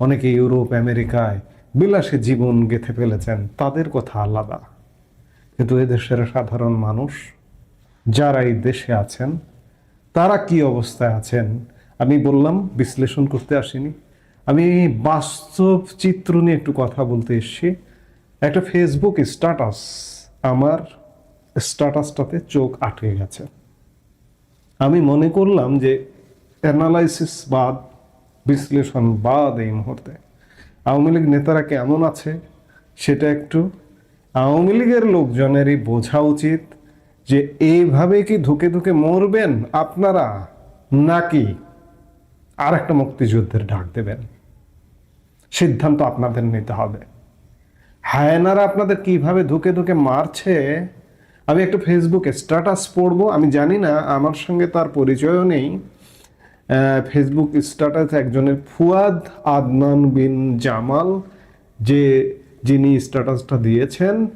অনেকে ইউরোপ, আমেরিকায় বিলাসে জীবন গেঁথে ফেলেছেন, তাদের কথা আলাদা। কিন্তু এদেশের সাধারণ মানুষ যারা এই দেশে আছেন, তারা কি অবস্থায় আছেন, আমি বললাম, বিশ্লেষণ করতে আসিনি। আমি বাস্তব চিত্র নিয়ে একটু কথা বলতে এসেছি। একটা ফেসবুক স্ট্যাটাস আমার স্ট্যাটাসটাতে চোখ আটকে গেছে। আমি মনে করলাম যে অ্যানালাইসিস বাদ বিশ্লেষণ বাদ এই মুহূর্তে। আওয়ামী লীগ নেতারা কেমন আছে সেটা একটু আওয়ামী লীগের লোকজনেরই বোঝা উচিত যে এইভাবে কি ধুকে ধুকে মরবেন আপনারা নাকি আর একটা মুক্তিযুদ্ধের ডাক দেবেন? সিদ্ধান্ত আপনাদের নিতে হবে। হায়নারা আপনাদের কীভাবে ধুকে ধুকে মারছে? আমি একটু ফেসবুকে স্ট্যাটাস পড়ব, আমি জানি না, আমার সঙ্গে তার পরিচয়ও নেই। ফেসবুক স্ট্যাটাস একজনের ফুয়াদ আদনান বিন জামাল, যে যিনি স্ট্যাটাসটা দিয়েছেন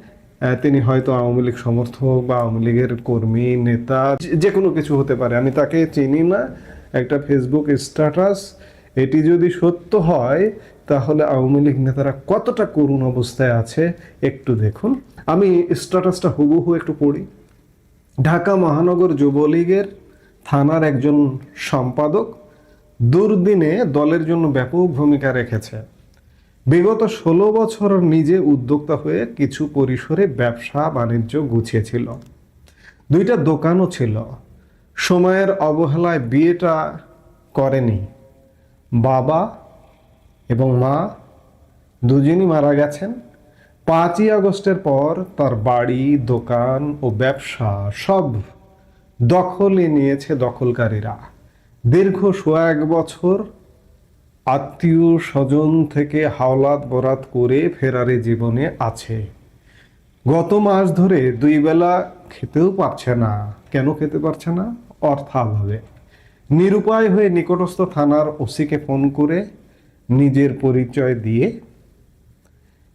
তিনি হয়তো আওয়ামী লীগ সমর্থক বা আওয়ামী লীগের কর্মী, নেতা, যে- কোনো কিছু হতে পারে। আমি তাকে চিনি না। একটা ফেসবুক স্ট্যাটাস এটি যদি সত্য হয়, তাহলে আওয়ামী লীগ নেতারা কতটা করুণ অবস্থায় আছে, একটু দেখুন। আমি স্ট্যাটাসটা হুবহু একটু পড়ি। ঢাকা মহানগর যুবলীগের থানার একজন সম্পাদক দুর্দিনে দলের জন্য ব্যাপক ভূমিকা রেখেছে। বিগত ষোলো বছর নিজে উদ্যোক্তা হয়ে কিছু পরিসরে ব্যবসা বাণিজ্য গুছিয়েছিল। দুইটা দোকানও ছিল। সময়ের অবহেলায় বিয়েটা করেনি। বাবা এবং মা দুজনই মারা গেছেন। পাঁচই আগস্টের পর তার বাড়ি, দোকান ও ব্যবসা সব দখলে নিয়েছে দখলকারীরা। দীর্ঘ সোয়া এক বছর আত্মীয় স্বজন থেকে হাওলাত বরাত করে ফেরারি জীবনে আছে। গত মাস ধরে দুই বেলা খেতেও পারছে না। কেন খেতে পারছে না? অর্থাভাবে। নিরুপায় হয়ে নিকটস্থ থানার ওসিকে ফোন করে নিজের পরিচয় দিয়ে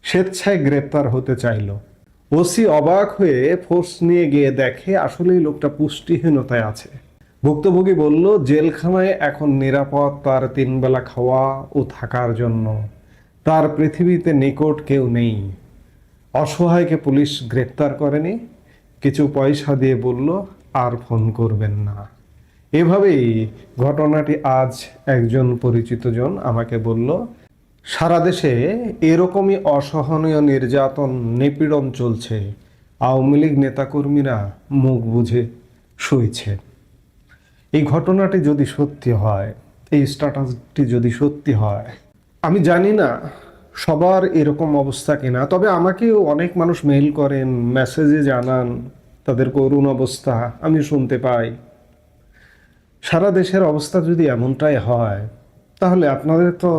স্বেচ্ছায় গ্রেপ্তার হতে চাইল। ওসি অবাক হয়ে ফোর্স নিয়ে গিয়ে দেখে আসলেই লোকটা পুষ্টিহীনতায় আছে। ভুক্তভোগী বলল, জেলখানায় এখন নিরাপদ, তার তিনবেলা খাওয়া ও থাকার জন্য। তার পৃথিবীতে নিকট কেউ নেই। অসহায়কে পুলিশ গ্রেপ্তার করেনি। কিছু পয়সা দিয়ে বলল, আর ফোন করবেন না। এভাবেই ঘটনাটি আজ একজন পরিচিত জন আমাকে বলল সারা দেশে এরকমই অসহনীয় নির্যাতন, নিপীড়ন চলছে। আওয়ামী লীগ নেতাকর্মীরা মুখ বুঝে শুয়েছে এই ঘটনাটি যদি সত্যি হয়, এই স্ট্যাটাসটি যদি সত্যি হয়, আমি জানি না সবার এরকম অবস্থা কিনা, তবে আমাকেও অনেক মানুষ মেইল করেন মেসেজে জানান তাদের করুণ অবস্থা, আমি শুনতে পাই। সারা দেশের অবস্থা যদি এমনটাই হয় তাহলে আপনাদের তো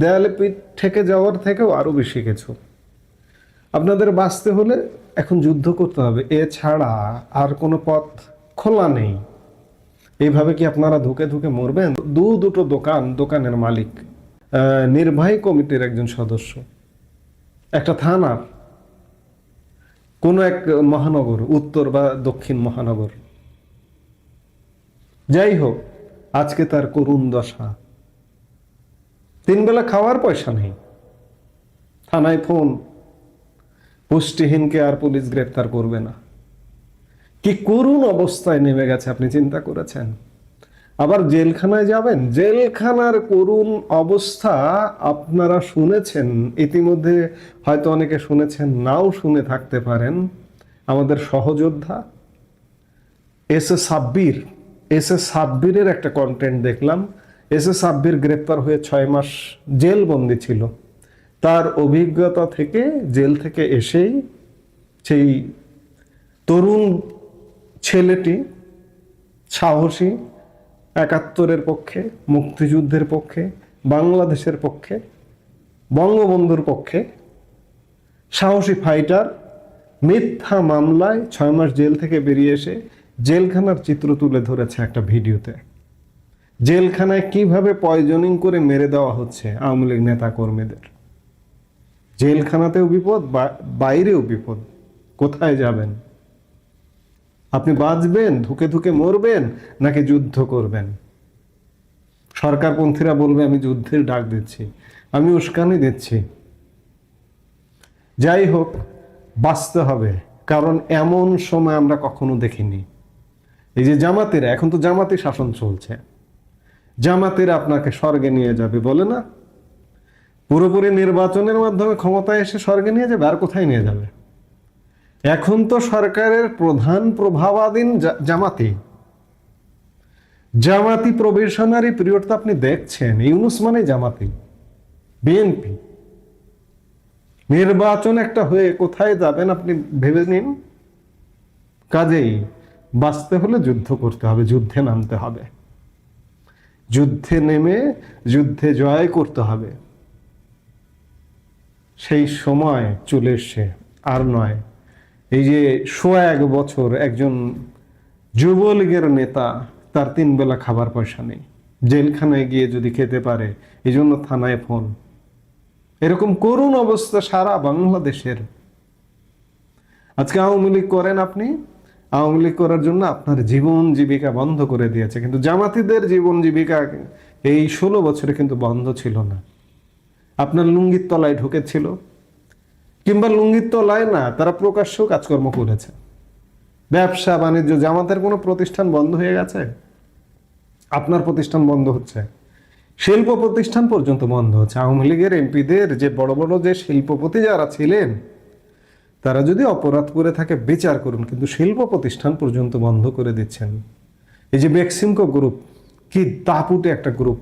দেয়ালে পিঠ থেকে যাওয়ার থেকেও আরও বেশি কিছু। আপনাদের বাঁচতে হলে এখন যুদ্ধ করতে হবে। এছাড়া আর কোনো পথ খোলা নেই। এইভাবে কি আপনারা ধুকে ধুকে মরবেন? দু দুটো দোকান, দোকানের মালিক নির্বাহী কমিটির একজন সদস্য, একটা থানার, কোনো এক মহানগর, উত্তর বা দক্ষিণ মহানগর। যাই হোক, আজকে তার করুণ দশা। তিন বেলা খাওয়ার পয়সা নেই। থানায় ফোন, পুষ্টিহীনকে আর পুলিশ গ্রেপ্তার করবে না। কি করুণ অবস্থায় নেমে গেছে আপনি চিন্তা করেছেন? আবার জেলখানায় যাবেন? জেলখানার করুণ অবস্থা আপনারা শুনেছেন, ইতিমধ্যে হয়তো অনেকে শুনেছেন, নাও শুনে থাকতে পারেন। আমাদের সহযোদ্ধা, S A Sabbir, S A সাব্বিরের একটা কন্টেন্ট দেখলাম। এস এ সাব্বির গ্রেপ্তার হয়ে ছয় মাস জেলবন্দি ছিল। তার অভিজ্ঞতা থেকে জেল থেকে এসেই সেই তরুণ ছেলেটি সাহসী, একাত্তরের পক্ষে, মুক্তিযুদ্ধের পক্ষে, বাংলাদেশের পক্ষে, বঙ্গবন্ধুর পক্ষে সাহসী ফাইটার মিথ্যা মামলায় ছয় মাস জেল থেকে বেরিয়ে এসে জেলখানার চিত্র তুলে ধরেছে একটা ভিডিওতে। জেলখানায় কীভাবে পয়জনিং করে মেরে দেওয়া হচ্ছে আওয়ামী লীগ নেতা কর্মীদের জেলখানাতেও বিপদ বাইরেও বিপদ, কোথায় যাবেন? আপনি বাঁচবেন, ধুকে ধুকে মরবেন, নাকি যুদ্ধ করবেন? সরকারপন্থীরা বলবে, আমি যুদ্ধের ডাক দিচ্ছি, আমি উস্কানি দিচ্ছি। যাই হোক, বাঁচতে হবে, কারণ এমন সময় আমরা কখনো দেখিনি। এই যে জামাতেরা, এখন তো জামাতি শাসন চলছে। জামাতেরা আপনাকে স্বর্গে নিয়ে যাবে বলে না? পুরোপুরি নির্বাচনের মাধ্যমে ক্ষমতায় এসে স্বর্গে নিয়ে যাবে, আর কোথায় নিয়ে যাবে? এখন তো সরকারের প্রধান প্রভাবাধীন জামাতি। জামাতি প্রবেশনারি পিরিয়ড তো আপনি দেখছেন, ইউনুস মানে জামাতি, বিএনপি। নির্বাচন একটা হয়ে কোথায় যাবেন আপনি ভেবে নিন। কাজেই বাঁচতে হলে যুদ্ধ করতে হবে, যুদ্ধে নামতে হবে। যুদ্ধে নেমে যুদ্ধে জয় করতে হবে। সেই সময় চলে এসছে, আর নয়। এই যে সোয়া এক বছর একজন যুবলীগের নেতা, তার তিন বেলা খাবার পয়সা নেই। জেলখানায় গিয়ে যদি খেতে পারে, এই জন্য থানায় ফোন। এরকম করুণ অবস্থা সারা বাংলাদেশের। আজকে আওয়ামী লীগ করেন আপনি? আওয়ামী লীগ করার জন্য আপনার জীবন জীবিকা বন্ধ করে দিয়েছে। কিন্তু জামাতিদের জীবন জীবিকা এই ষোলো বছরে কিন্তু বন্ধ ছিল না। আপনার লুঙ্গির তলায় ঢুকেছিল, কিংবা লুঙ্গির তলায় না, তারা প্রকাশ্যেও কাজকর্ম করেছে। ব্যবসা, বাণিজ্য, জামাতের কোনো প্রতিষ্ঠান বন্ধ হয়ে গেছে? আপনার প্রতিষ্ঠান বন্ধ হচ্ছে। শিল্প প্রতিষ্ঠান পর্যন্ত বন্ধ হচ্ছে। আওয়ামী লীগের এমপিদের যে বড় বড় যে শিল্পপতি যারা ছিলেন তারা যদি অপরাধ করে থাকে, বিচার করুন, কিন্তু শিল্প প্রতিষ্ঠান পর্যন্ত বন্ধ করে দিচ্ছেন। এই যে মেক্সিমকো গ্রুপ কি দাপুটে একটা গ্রুপ